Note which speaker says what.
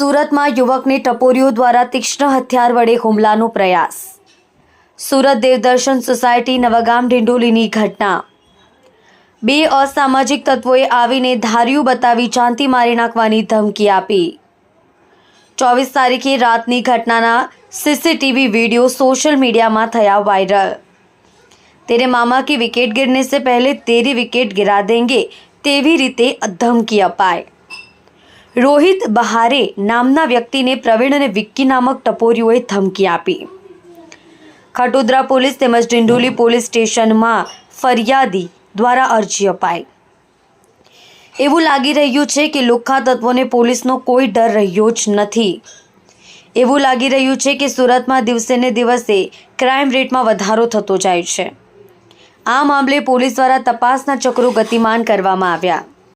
Speaker 1: સુરતમાં યુવકને ટપોરીઓ દ્વારા તીક્ષ્ણ હથિયાર વડે હુમલાનો પ્રયાસ. સુરત દેવદર્શન સોસાયટી નવગામ ઢિંડોલીની ઘટના. બે અસામાજિક તત્વોએ આવીને ધાર્યું બતાવી જાનથી મારી નાખવાની ધમકી આપી. ચોવીસ તારીખે રાતની ઘટનાના સીસીટીવી વીડિયો સોશિયલ મીડિયામાં થયા વાયરલ. તેરે મામા કે વિકેટ ગિરને સે પહેલે તેરી વિકેટ ગિરા દેંગે તેવી રીતે ધમકી અપાય. રોહિત બહારે નામના વ્યક્તિને પ્રવીણ અને વિક્કી નામક ટપોરીઓએ ધમકી આપી. ખટોદરા પોલીસ તેમજ ડિંડોલી પોલીસ સ્ટેશનમાં ફરિયાદી દ્વારા અરજી અપાઈ. એવું લાગી રહ્યું છે કે લુખ્ખા તત્વોને પોલીસનો કોઈ ડર રહ્યો જ નથી. એવું લાગી રહ્યું છે કે સુરતમાં દિવસે ને દિવસે ક્રાઇમ રેટમાં વધારો થતો જાય છે. આ મામલે પોલીસ દ્વારા તપાસના ચક્રો ગતિમાન કરવામાં આવ્યા.